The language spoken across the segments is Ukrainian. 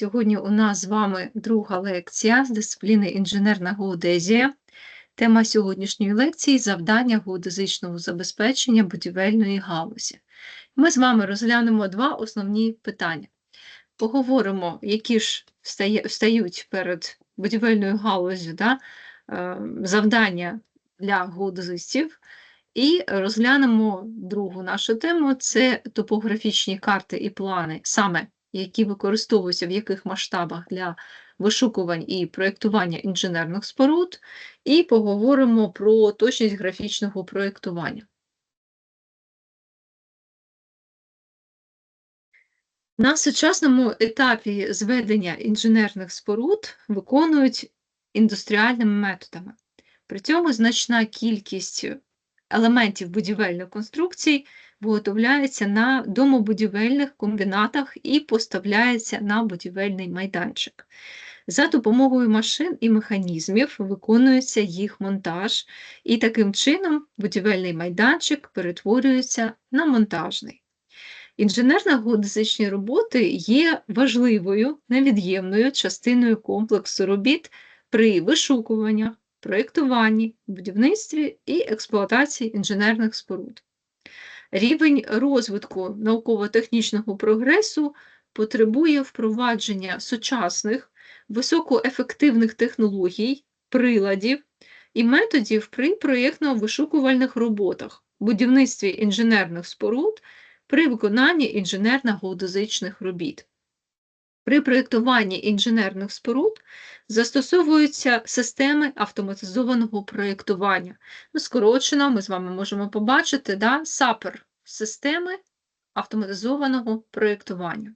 Сьогодні у нас з вами друга лекція з дисципліни інженерна геодезія. Тема сьогоднішньої лекції завдання геодезичного забезпечення будівельної галузі. Ми з вами розглянемо два основні питання. Поговоримо, які ж встають перед будівельною галузю да, е, завдання для геодезистів, і розглянемо другу нашу тему це топографічні карти і плани, саме які використовуються в яких масштабах для вишукувань і проєктування інженерних споруд, і поговоримо про точність графічного проєктування. На сучасному етапі зведення інженерних споруд виконують індустріальними методами. При цьому значна кількість елементів будівельних конструкцій виготовляється на домобудівельних комбінатах і поставляється на будівельний майданчик. За допомогою машин і механізмів виконується їх монтаж, і таким чином будівельний майданчик перетворюється на монтажний. Інженерно-геодезичні роботи є важливою, невід'ємною частиною комплексу робіт при вишукуванні, проєктуванні, будівництві і експлуатації інженерних споруд. Рівень розвитку науково-технічного прогресу потребує впровадження сучасних, високоефективних технологій, приладів і методів при проєктно-вишукувальних роботах, будівництві інженерних споруд при виконанні інженерно-геодезичних робіт. При проєктуванні інженерних споруд застосовуються системи автоматизованого проєктування. Ну, скорочено, ми з вами можемо побачити да, САПЕР системи автоматизованого проєктування.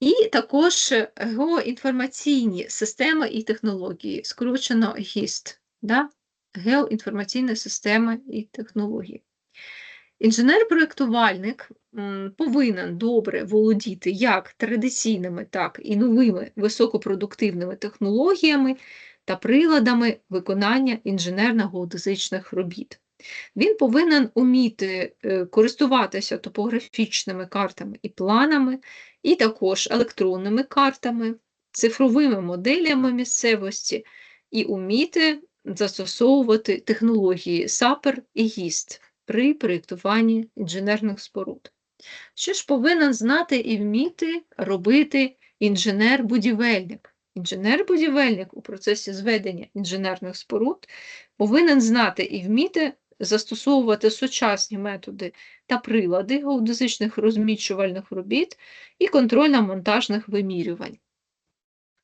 І також геоінформаційні системи і технології, скорочено ГІСТ, да? геоінформаційні системи і технології. Інженер-проєктувальник повинен добре володіти як традиційними, так і новими високопродуктивними технологіями та приладами виконання інженерно-геодезичних робіт. Він повинен уміти е, користуватися топографічними картами і планами, і також електронними картами, цифровими моделями місцевості і уміти застосовувати технології САПЕР і ГІСТ при проєктуванні інженерних споруд. Що ж повинен знати і вміти робити інженер-будівельник? Інженер-будівельник у процесі зведення інженерних споруд повинен знати і вміти застосовувати сучасні методи та прилади геодезичних розмічувальних робіт і контрольно-монтажних вимірювань.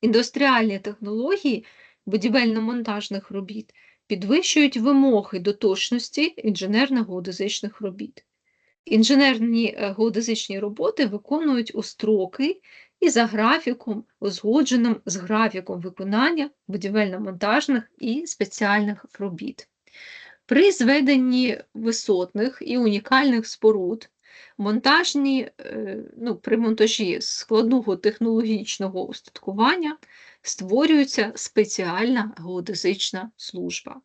Індустріальні технології будівельно-монтажних робіт підвищують вимоги до точності інженерно-геодезичних робіт. Інженерні е, геодезичні роботи виконують у строки і за графіком, узгодженим з графіком виконання будівельно-монтажних і спеціальних робіт. При зведенні висотних і унікальних споруд монтажні, е, ну, при монтажі складного технологічного устаткування створюється спеціальна геодезична служба.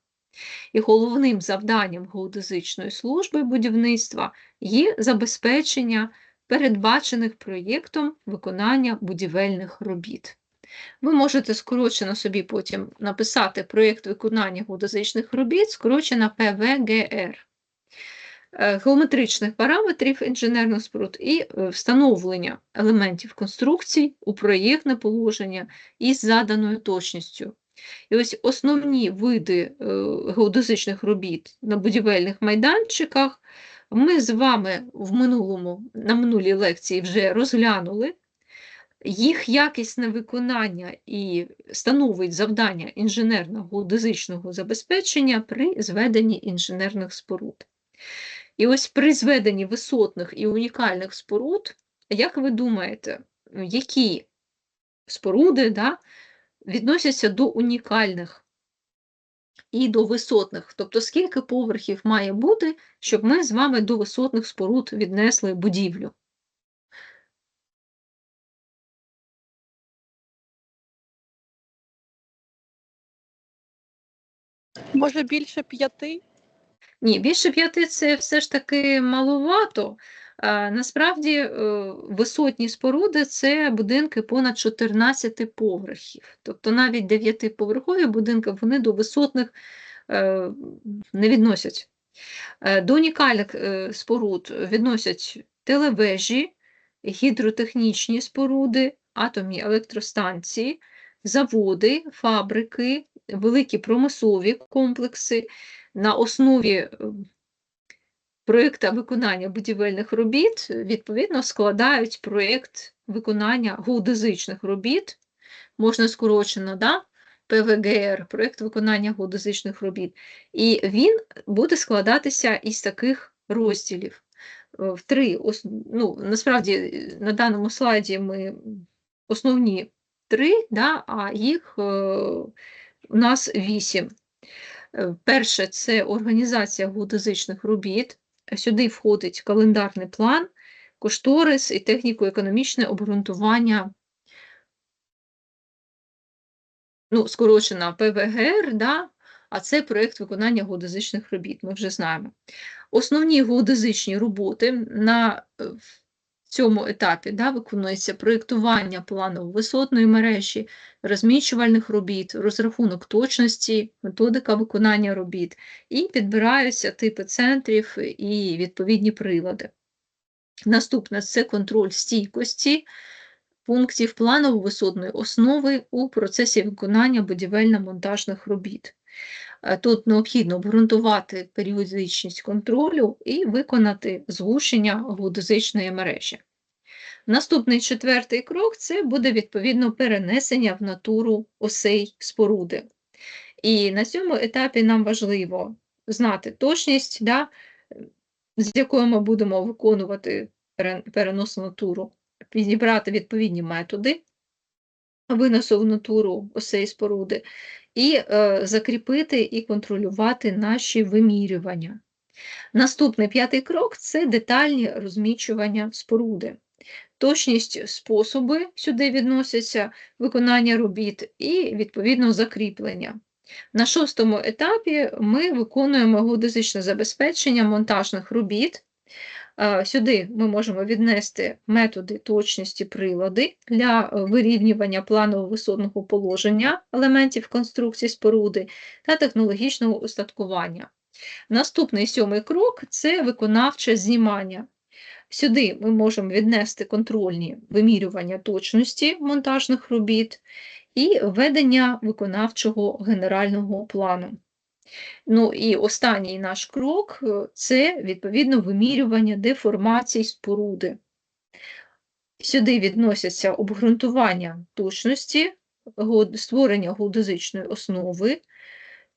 І головним завданням геодезичної служби будівництва є забезпечення передбачених проєктом виконання будівельних робіт. Ви можете скорочено собі потім написати проєкт виконання геодезичних робіт, скорочено ПВГР. Е, геометричних параметрів інженерних споруд і е, встановлення елементів конструкцій у проєктне положення із заданою точністю. І ось основні види е, геодезичних робіт на будівельних майданчиках ми з вами в минулому, на минулій лекції вже розглянули. Їх якісне виконання і становить завдання інженерно-геодезичного забезпечення при зведенні інженерних споруд. І ось при зведенні висотних і унікальних споруд, як ви думаєте, які споруди да, відносяться до унікальних і до висотних? Тобто, скільки поверхів має бути, щоб ми з вами до висотних споруд віднесли будівлю? Може більше п'яти? Ні, більше п'яти це все ж таки маловато. Насправді е, висотні споруди це будинки понад 14 поверхів. Тобто навіть 9-поверхові будинки вони до висотних е, не відносять. Е, До унікальних споруд відносять телевежі, гідротехнічні споруди, атомні електростанції, заводи, фабрики, великі промислові комплекси на основі е, проєкта виконання будівельних робіт, відповідно, складають проєкт виконання геодезичних робіт, можна скорочено, да? ПВГР, проєкт виконання геодезичних робіт. І він буде складатися із таких розділів. Е, В три, ну, насправді, на даному слайді ми основні три, да, а їх е, у нас вісім. Е, Перше це організація геодезичних робіт. Сюди входить календарний план, кошторис і техніко-економічне обґрунтування, ну, скорочена ПВГР, да? а це проєкт виконання геодезичних робіт, ми вже знаємо. Основні геодезичні роботи на е, цьому етапі да, виконується проєктування плану висотної мережі, розміщувальних робіт, розрахунок точності, методика виконання робіт і підбираються типи центрів і відповідні прилади. Наступне це контроль стійкості пунктів планово-висотної основи у процесі виконання будівельно-монтажних робіт. Е, Тут необхідно обґрунтувати періодичність контролю і виконати згущення геодезичної мережі. Наступний четвертий крок це буде відповідно перенесення в натуру осей споруди. І на цьому етапі нам важливо знати точність, да, з якою ми будемо виконувати перен- перенос натуру, підібрати відповідні методи виносу в натуру осей споруди, і е, закріпити і контролювати наші вимірювання. Наступний п'ятий крок це детальні розмічування споруди. Точність способи сюди відносяться виконання робіт і, відповідно, закріплення. На шостому етапі ми виконуємо геодезичне забезпечення монтажних робіт. Е, Сюди ми можемо віднести методи точності прилади для е, вирівнювання планово-висотного положення елементів конструкції споруди та технологічного устаткування. Наступний сьомий крок це виконавче знімання. Сюди ми можемо віднести контрольні вимірювання точності монтажних робіт і ведення виконавчого генерального плану. Ну і останній наш крок е, це відповідно вимірювання деформацій споруди. Сюди відносяться обґрунтування точності, створення геодезичної основи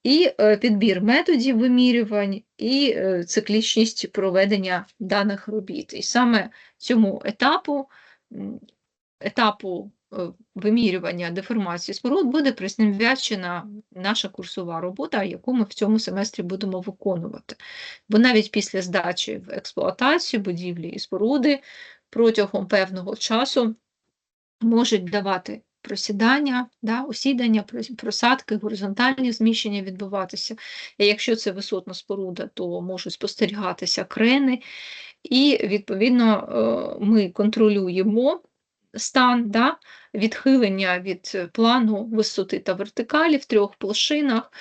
і е, підбір методів вимірювань і е, циклічність проведення даних робіт. І саме цьому етапу, етапу вимірювання деформації споруд буде присвячена наша курсова робота, яку ми в цьому семестрі будемо виконувати. Бо навіть після здачі в експлуатацію будівлі і споруди протягом певного часу можуть давати просідання, да, осідання, просадки, горизонтальні зміщення відбуватися. І якщо це висотна споруда, то можуть спостерігатися крени, і відповідно е, ми контролюємо стан да, відхилення від е, плану висоти та вертикалі в трьох площинах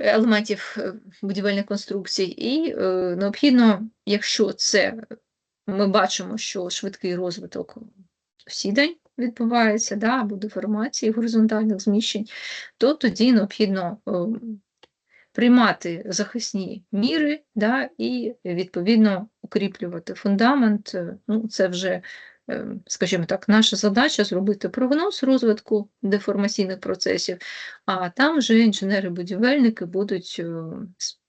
елементів е, будівельних конструкцій, і е, необхідно, якщо це ми бачимо, що швидкий розвиток сідань відбувається, да, або деформації горизонтальних зміщень, то тоді необхідно е, приймати захисні міри да, і відповідно укріплювати фундамент. Е, Ну, це вже, е, скажімо так, наша задача зробити прогноз розвитку деформаційних процесів, а там вже інженери-будівельники будуть е,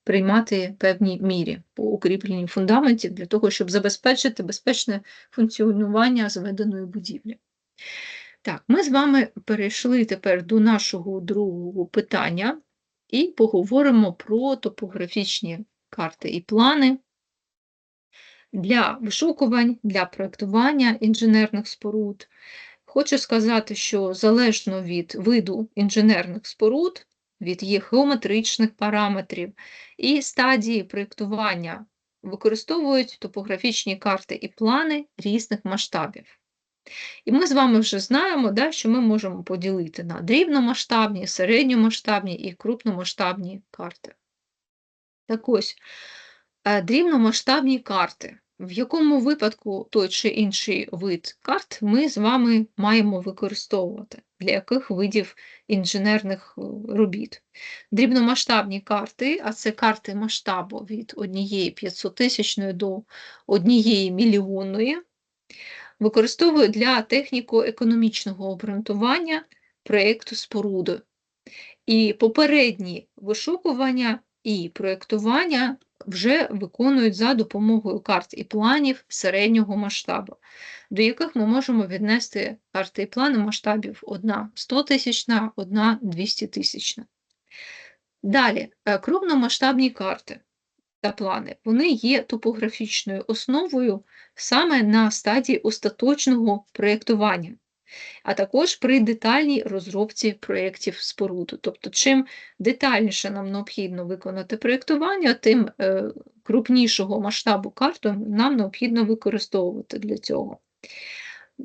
приймати певні міри по укріпленню фундаментів для того, щоб забезпечити безпечне функціонування зведеної будівлі. Так, ми з вами перейшли тепер до нашого другого питання і поговоримо про топографічні карти і плани для вишукувань, для проєктування інженерних споруд. Хочу сказати, що залежно від виду інженерних споруд, від їх геометричних параметрів і стадії проєктування використовують топографічні карти і плани різних масштабів. І ми з вами вже знаємо, да, що ми можемо поділити на дрібномасштабні, середньомасштабні і крупномасштабні карти. Так ось, е, дрібномасштабні карти. В якому випадку той чи інший вид карт ми з вами маємо використовувати, для яких видів інженерних е, робіт? Дрібномасштабні карти, а це карти масштабу від однієї 500 тисячної до однієї мільйонної, використовують для техніко-економічного обґрунтування проєкту споруди. І попередні вишукування і проєктування вже виконують за допомогою карт і планів середнього масштабу, до яких ми можемо віднести карти і плани масштабів одна 100 тисячна, одна 200 тисячна. Далі, е, крупномасштабні карти та плани вони є топографічною основою саме на стадії остаточного проєктування а також при детальній розробці проєктів споруду. Тобто, чим детальніше нам необхідно виконати проєктування, тим е, крупнішого масштабу карту нам необхідно використовувати для цього.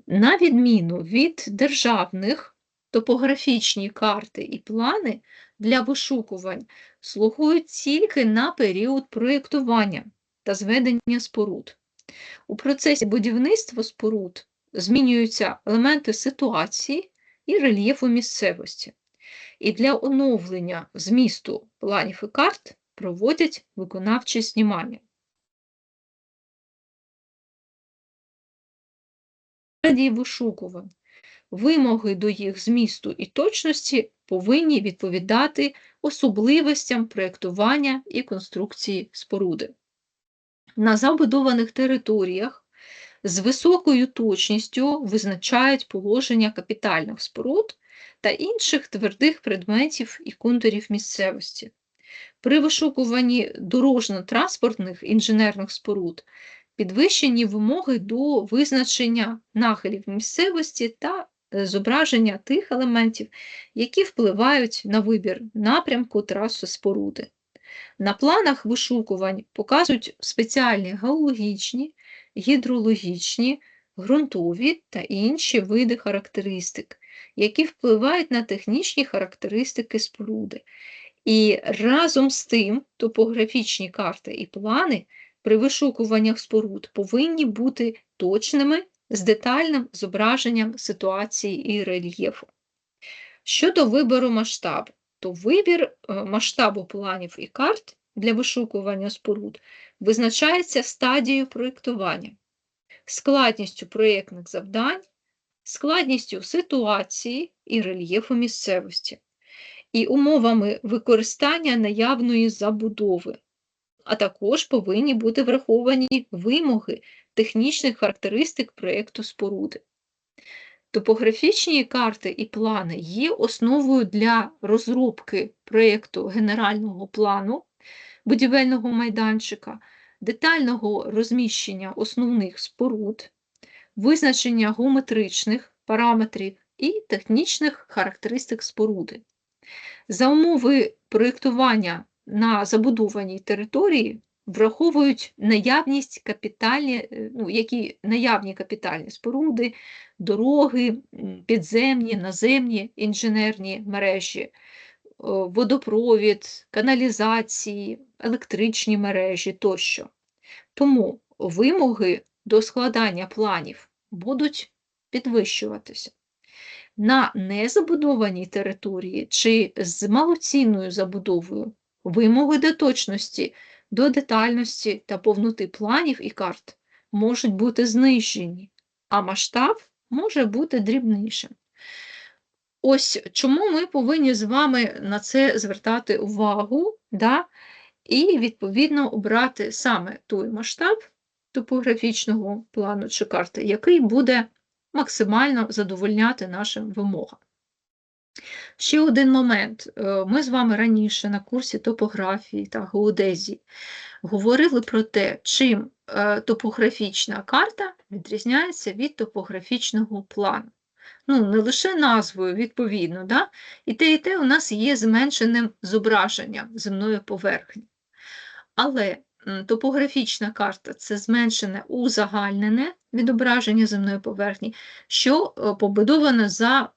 На відміну від державних топографічні карти і плани для вишукувань слугують тільки на період проєктування та зведення споруд. У процесі будівництва споруд змінюються елементи ситуації і рельєфу місцевості. І для оновлення змісту планів і карт проводять виконавче знімання. Стадії вишукувань. Вимоги до їх змісту і точності повинні відповідати особливостям проєктування і конструкції споруди. На забудованих територіях з високою точністю визначають положення капітальних споруд та інших твердих предметів і контурів місцевості. При вишукуванні дорожньо-транспортних інженерних споруд підвищені вимоги до визначення нахилів місцевості та е, зображення тих елементів, які впливають на вибір напрямку траси споруди. На планах вишукувань показують спеціальні геологічні, гідрологічні, ґрунтові та інші види характеристик, які впливають на технічні характеристики споруди. І разом з тим топографічні карти і плани при вишукуваннях споруд повинні бути точними з детальним зображенням ситуації і рельєфу. Щодо вибору масштабу, то вибір е, масштабу планів і карт для вишукування споруд визначається стадією проєктування, складністю проєктних завдань, складністю ситуації і рельєфу місцевості, і умовами використання наявної забудови, а також повинні бути враховані вимоги технічних характеристик проєкту споруди. Топографічні карти і плани є основою для розробки проєкту генерального плану будівельного майданчика, детального розміщення основних споруд, визначення геометричних параметрів і технічних характеристик споруди. За умови проєктування на забудованій території враховують наявність капітальні, е, ну, які наявні капітальні споруди, дороги, підземні, наземні інженерні мережі, водопровід, каналізації, електричні мережі тощо. Тому вимоги до складання планів будуть підвищуватися. На незабудованій території чи з малоцінною забудовою вимоги до точності, до детальності та повноти планів і карт можуть бути знищені, а масштаб може бути дрібнішим. Ось чому ми повинні з вами на це звертати увагу, да? і, відповідно, обрати саме той масштаб топографічного плану чи карти, який буде максимально задовольняти нашим вимогам. Ще один момент. Е, ми з вами раніше на курсі топографії та геодезії говорили про те, чим е, топографічна карта відрізняється від топографічного плану ну, не лише назвою, відповідно, да? і те, і те у нас є зменшеним зображенням земної поверхні. Але топографічна карта це зменшене узагальнене відображення земної поверхні, що е, побудовано за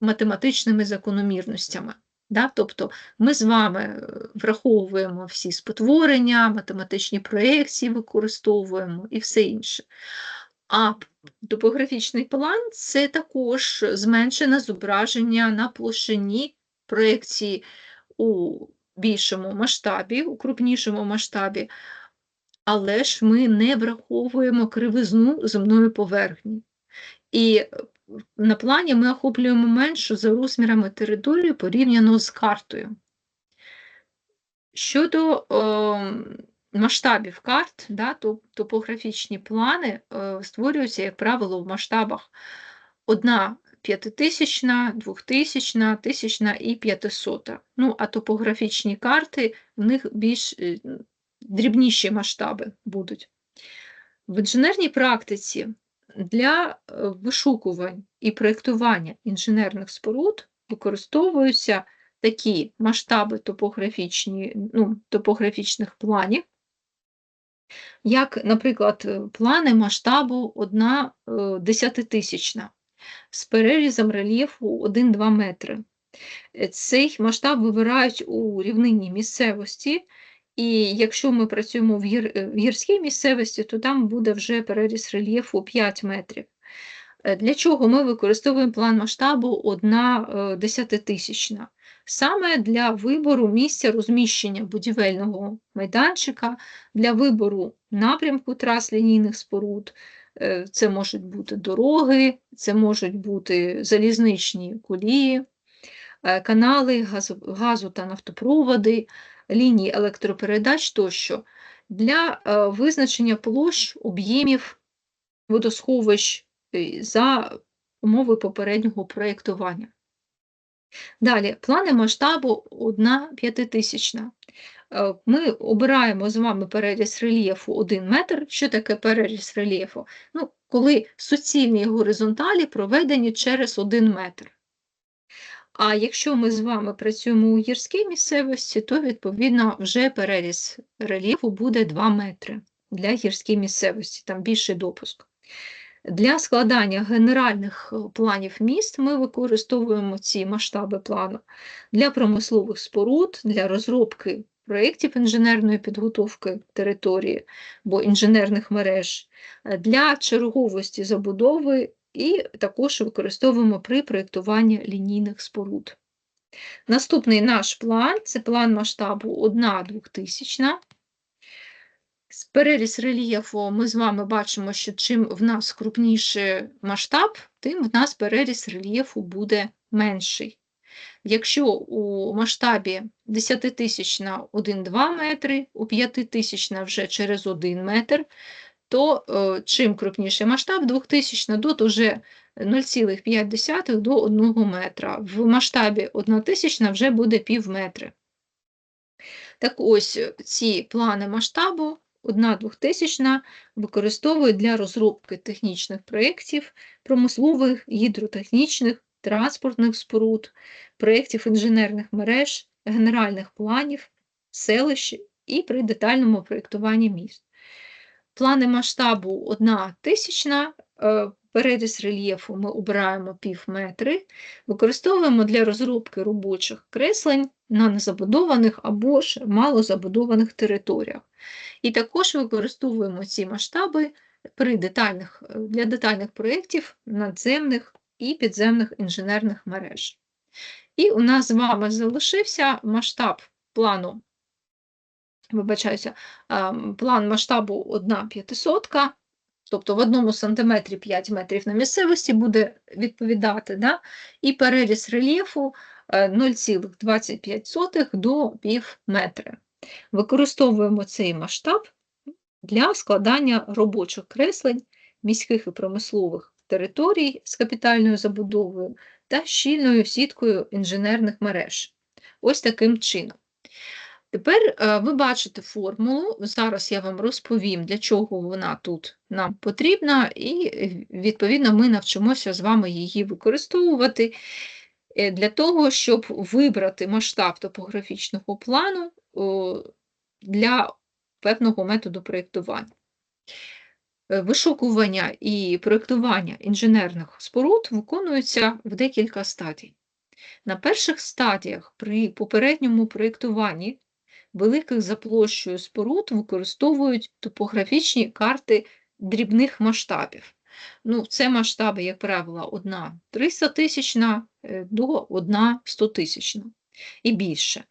математичними закономірностями. Да? Тобто ми з вами е, враховуємо всі спотворення, математичні проєкції використовуємо і все інше. А топографічний план це також зменшене зображення на площині проєкції у більшому масштабі, у крупнішому масштабі, але ж ми не враховуємо кривизну земної поверхні. І е, на плані ми охоплюємо меншу за розмірами територію порівняно з картою. Щодо е, масштабів карт, да, топографічні плани е, створюються, як правило, в масштабах 1 п'ятитисячна, двохтисячна, тисячна і п'ятисота. Ну, а топографічні карти, в них більш е, дрібніші масштаби будуть. В інженерній практиці для е, вишукувань і проєктування інженерних споруд використовуються такі масштаби топографічні, ну, топографічних планів, як, наприклад, е, плани масштабу 1 е, десятитисячна з перерізом рельєфу 1-2 метри. Е, Цей масштаб вибирають у рівнинній місцевості, і якщо ми працюємо в, гір, в гірській місцевості, то там буде вже переріз рельєфу 5 метрів. Для чого ми використовуємо план масштабу 1 десятитисячна? Саме для вибору місця розміщення будівельного майданчика, для вибору напрямку трас лінійних споруд, Е, це можуть бути дороги, це можуть бути залізничні колії, е, канали газу, та нафтопроводи, лінії електропередач тощо для е, визначення площ, об'ємів водосховищ за умови попереднього проєктування. Далі, плани масштабу 1 п'ятитисячна. Е, Ми обираємо з вами переріз рельєфу 1 метр. Що таке переріз рельєфу? Ну, коли суцільні горизонталі проведені через 1 метр. А якщо ми з вами працюємо у гірській місцевості, то відповідно вже переріз рельєфу буде 2 метри для гірської місцевості, там більший допуск. Для складання генеральних е, планів міст ми використовуємо ці масштаби плану для промислових споруд, для розробки проєктів інженерної підготовки території або інженерних мереж, е, для черговості забудови і також використовуємо при проєктуванні лінійних споруд. Наступний наш план це план масштабу 1 двохтисячна. З переріз рельєфу ми з вами бачимо, що чим в нас крупніший масштаб, тим в нас переріз рельєфу буде менший. Якщо у масштабі 10-тисячна 1-2 метри, у 5-тисячна вже через 1 метр, то е, чим крупніший масштаб 2000 тут вже 0,5 до 1 метра. В масштабі 1000 вже буде пів метри. Так ось ці плани масштабу 1-2000 використовують для розробки технічних проєктів, промислових, гідротехнічних, транспортних споруд, проєктів інженерних мереж, генеральних планів, селищ і при детальному проєктуванні міст. Плани масштабу 1 тисячна, е, переріз рельєфу ми обираємо пів метри, використовуємо для розробки робочих креслень на незабудованих або ж малозабудованих територіях. І також використовуємо ці масштаби при детальних, для детальних проєктів надземних і підземних інженерних мереж. І у нас з вами залишився масштаб плану, вибачаюся, ем, план масштабу 1 п'ятисотка, тобто в одному сантиметрі 5 метрів на місцевості буде відповідати, да? і переріз рельєфу е, 0,25 до пів метри. Використовуємо цей масштаб для складання робочих креслень міських і промислових територій з капітальною забудовою та щільною сіткою інженерних мереж. Ось таким чином. Тепер е, ви бачите формулу, зараз я вам розповім, для чого вона тут нам потрібна, і, відповідно, ми навчимося з вами її використовувати е, для того, щоб вибрати масштаб топографічного плану для певного методу проєктування. Е, Вишукування і проєктування інженерних споруд виконуються в декілька стадій. На перших стадіях при попередньому проєктуванні великих за площею споруд використовують топографічні карти дрібних масштабів. Ну, Це масштаби, як правило, одна 300 тисячна е, до одна 100 тисячна і більше.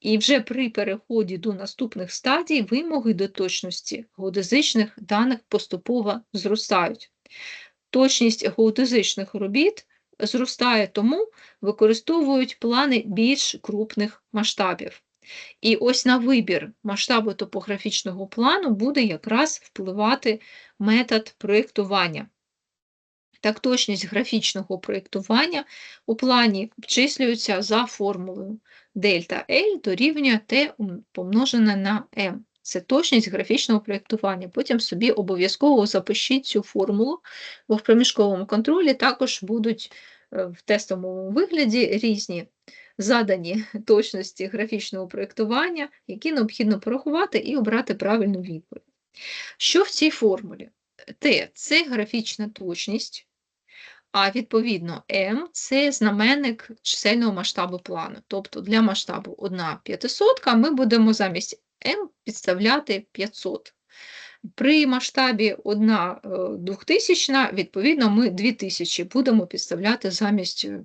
І вже при переході до наступних стадій вимоги до точності геодезичних даних поступово зростають. Точність геодезичних робіт зростає, тому використовують плани більш крупних масштабів. І ось на вибір масштабу топографічного плану буде якраз впливати метод проєктування. Так, точність графічного проєктування у плані обчислюється за формулою дельта L дорівнює T помножене на M. Це точність графічного проєктування. Потім собі обов'язково запишіть цю формулу, бо в проміжковому контролі також будуть е, в тестовому вигляді різні задані точності графічного проєктування, які необхідно порахувати і обрати правильну відповідь. Що в цій формулі? Т це графічна точність, а відповідно М це знаменник чисельного масштабу плану. Тобто для масштабу 1 500 ми будемо замість М підставляти 500. При масштабі 1 2000, відповідно, ми 2000 будемо підставляти замість е,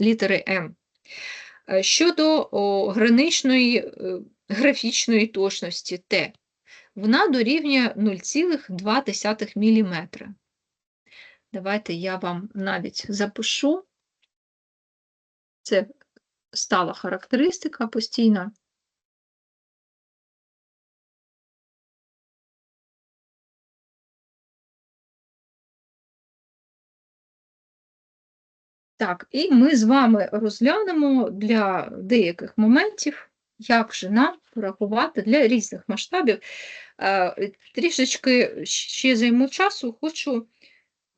літери М. Е, щодо о, граничної е, графічної точності Т, вона дорівнює 0,2 мм. Давайте я вам навіть запишу. Це стала характеристика постійна. Так, і ми з вами розглянемо для деяких моментів, як же нам порахувати для різних масштабів. Е, трішечки ще займу часу, хочу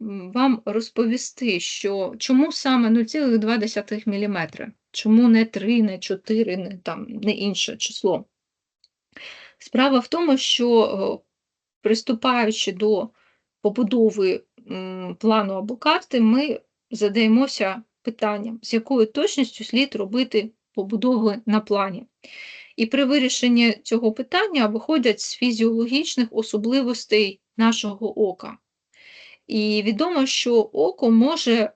вам розповісти, що чому саме 0,2 мм, чому не 3, не 4, не, там, не інше число. Справа в тому, що приступаючи до побудови плану або карти, ми задаємося питанням, з якою точністю слід робити побудови на плані. І при вирішенні цього питання виходять з фізіологічних особливостей нашого ока. І відомо, що око може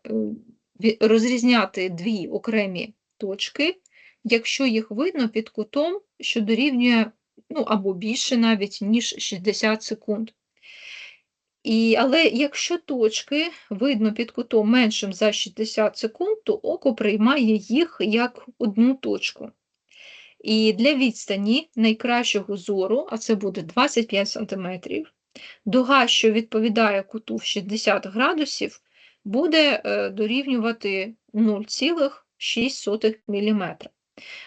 е, розрізняти дві окремі точки, якщо їх видно під кутом, що дорівнює ну, або більше навіть, ніж 60 секунд. І, Але якщо точки видно під кутом меншим за 60 секунд, то око приймає їх як одну точку. І для відстані найкращого зору, а це буде 25 см, дуга, що відповідає куту в 60 градусів, буде е, дорівнювати 0,6 мм.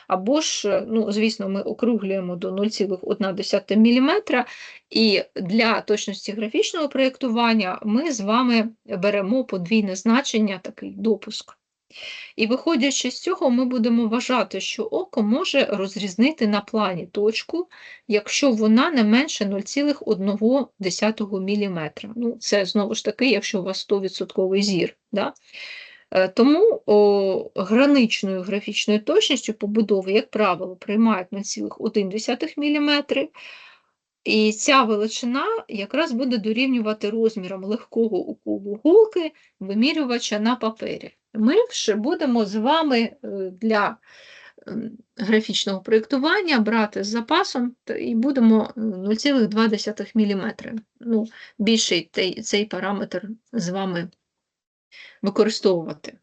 Або ж, ну, звісно, ми округлюємо до 0,1 мм, і для точності графічного проєктування ми з вами беремо подвійне значення, такий допуск. І виходячи з цього, ми будемо вважати, що око може розрізнити на плані точку, якщо вона не менше 0,1 мм. Ну, Це знову ж таки, якщо у вас 100% зір. Да? Е, тому о, граничною графічною точністю побудови, як правило, приймають 0,1 мм, і ця величина якраз буде дорівнювати розмірам легкого уколу голки вимірювача на папері. Ми вже будемо з вами е, для ем, графічного проєктування брати з запасом і будемо 0,2 е, мм. Ну, Більший цей параметр з вами використовувати.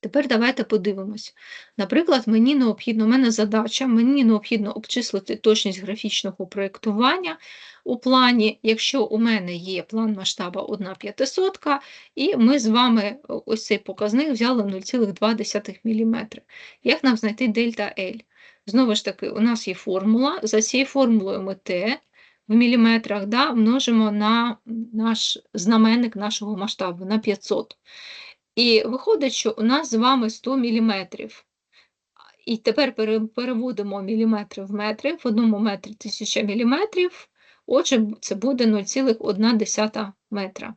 Тепер давайте подивимось. Наприклад, мені необхідно, у мене задача, мені необхідно обчислити точність графічного проєктування у плані, якщо у мене є план масштабу 1 500, і ми з вами ось цей показник взяли 0,2 мм. Як нам знайти дельта L? Знову ж таки, у нас є формула, за цією формулою ми Т в міліметрах да, множимо на наш знаменник нашого масштабу на 500. І виходить, що у нас з вами 100 мм. І тепер переводимо міліметри в метри. В одному метрі 1000 міліметрів, отже, це буде 0,1 метра.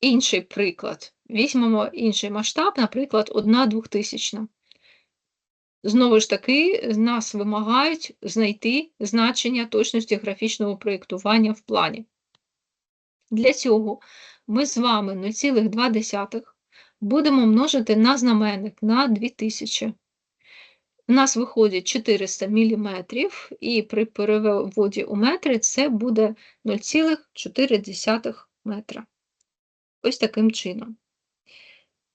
Інший приклад. Візьмемо інший масштаб, наприклад, 1 двохтисячна. Знову ж таки, нас вимагають знайти значення точності графічного проєктування в плані. Для цього ми з вами 0,2 будемо множити на знаменник на 2000. У нас виходить 400 мм, і при переводі у метри це буде 0,4 метра. Ось таким чином.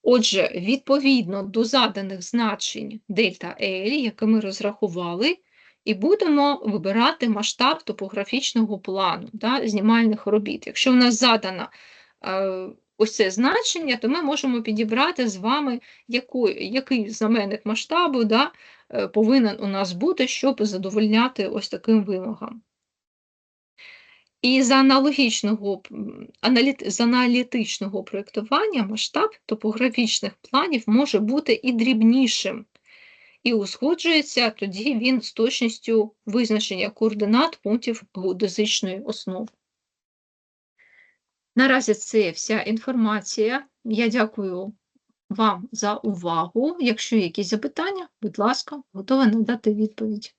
Отже, відповідно до заданих значень дельта L, які ми розрахували, і будемо вибирати масштаб топографічного плану да, знімальних робіт. Якщо в нас задано е, ось це значення, то ми можемо підібрати з вами, який, який знаменник масштабу да, е, повинен у нас бути, щоб задовольняти ось таким вимогам. І за аналогічного з аналітичного проєктування масштаб топографічних планів може бути і дрібнішим, і узгоджується тоді він з точністю визначення координат пунктів геодезичної основи. Наразі це вся інформація. Я дякую вам за увагу. Якщо є якісь запитання, будь ласка, готова надати відповідь.